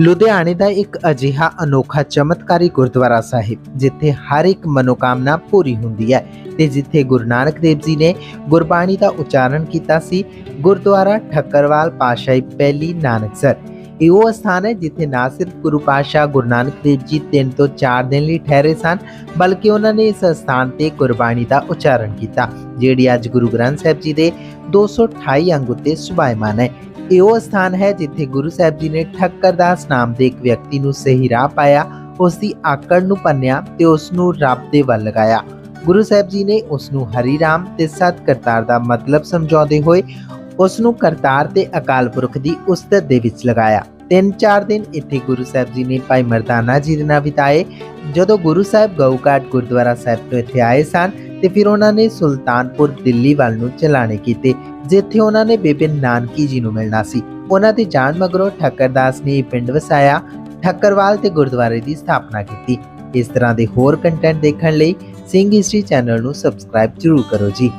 ਲੁਧਿਆਣੇ ਦਾ ਇੱਕ ਅਜਿਹਾ ਅਨੋਖਾ ਚਮਤਕਾਰੀ ਗੁਰਦੁਆਰਾ ਸਾਹਿਬ, ਜਿੱਥੇ ਹਰ ਇੱਕ ਮਨੋਕਾਮਨਾ ਪੂਰੀ ਹੁੰਦੀ ਹੈ ਤੇ ਜਿੱਥੇ ਗੁਰੂ ਨਾਨਕ ਦੇਵ ਜੀ ਨੇ ਗੁਰਬਾਣੀ ਦਾ ਉਚਾਰਨ ਕੀਤਾ ਸੀ, ਗੁਰਦੁਆਰਾ ਠੱਕਰਵਾਲ ਪਾਸ਼ਾਹੀ ਪਹਿਲੀ ਨਾਨਕਸਰ ਇਹ ਉਹ ਸਥਾਨ ਹੈ ਜਿੱਥੇ ਨਾ ਸਿਰਫ ਗੁਰੂ ਪਾਸ਼ਾ ਗੁਰੂ ਨਾਨਕ ਦੇਵ ਜੀ ਤਿੰਨ ਤੋਂ ਚਾਰ ਦਿਨ ਲਈ ਠਹਿਰੇ ਸਨ, ਬਲਕਿ ਉਹਨਾਂ ਨੇ ਇਸ ਸਥਾਨ ਤੇ ਗੁਰਬਾਣੀ ਦਾ ਉਚਾਰਨ ਕੀਤਾ, ਜਿਹੜੀ ਅੱਜ ਗੁਰੂ ਗ੍ਰੰਥ ਸਾਹਿਬ ਜੀ ਦੇ 228 ਅੰਗ ਉੱਤੇ ਸੁਭਾਇਮਾਨ ਹੈ। ਇਹ ਉਹ ਸਥਾਨ ਹੈ ਜਿੱਥੇ ਗੁਰੂ ਸਾਹਿਬ ਜੀ ਨੇ ਠੱਕਰ ਦਾਸ ਨਾਮ ਦੇ ਇੱਕ ਵਿਅਕਤੀ ਨੂੰ ਸਹੀ ਰਾਹ ਪਾਇਆ ਉਸ ਦੀ ਆਕੜ ਨੂੰ ਪੰਨਿਆ ਤੇ ਉਸ ਨੂੰ ਰੱਬ ਦੇ ਵੱਲ ਲਗਾਇਆ। ਗੁਰੂ ਸਾਹਿਬ ਜੀ ਨੇ ਉਸ ਨੂੰ ਹਰੀ ਰਾਮ ਤੇ ਸਤ ਕਰਤਾਰ ਦਾ ਮਤਲਬ ਸਮਝਾਉਂਦੇ ਹੋਏ ਉਸ ਨੂੰ ਕਰਤਾਰ ਤੇ ਅਕਾਲ ਪੁਰਖ ਦੀ ਉਸਤਤ ਦੇ ਵਿੱਚ ਲਗਾਇਆ। ਤਿੰਨ ਚਾਰ ਦਿਨ ਇੱਥੇ ਗੁਰੂ ਸਾਹਿਬ ਜੀ ਨੇ ਭਾਈ ਮਰਦਾਨਾ ਜੀ ਦੇ ਨਾਲ ਬਿਤਾਏ। ਜਦੋਂ ਗੁਰੂ ਸਾਹਿਬ ਗਊਕਾਟ ਗੁਰਦੁਆਰਾ ਸਾਹਿਬ ਤੋਂ ਇੱਥੇ ਆਏ ਸਨ ਤੇ ਫਿਰ ਉਹਨਾਂ ਨੇ ਸੁਲਤਾਨਪੁਰ ਦਿੱਲੀ ਵੱਲ ਨੂੰ ਚਲਾਣੇ ਕੀਤੇ, ਜਿੱਥੇ ਉਹਨਾਂ ਨੇ ਬੇਬੇ ਨਾਨਕੀ ਜੀ ਨੂੰ ਮਿਲਣਾ ਸੀ। ਉਹਨਾਂ ਦੇ ਜਾਣ ਮਗਰੋਂ ਠੱਕਰਦਾਸ ਨੇ ਪਿੰਡ ਵਸਾਇਆ, ਠੱਕਰਵਾਲ ਤੇ ਗੁਰਦੁਆਰੇ ਦੀ ਸਥਾਪਨਾ ਕੀਤੀ। ਇਸ ਤਰ੍ਹਾਂ ਦੇ ਹੋਰ ਕੰਟੈਂਟ ਦੇਖਣ ਲਈ ਸਿੰਘ ਹਿਸਟਰੀ ਚੈਨਲ ਨੂੰ ਸਬਸਕ੍ਰਾਈਬ ਜ਼ਰੂਰ ਕਰੋ ਜੀ।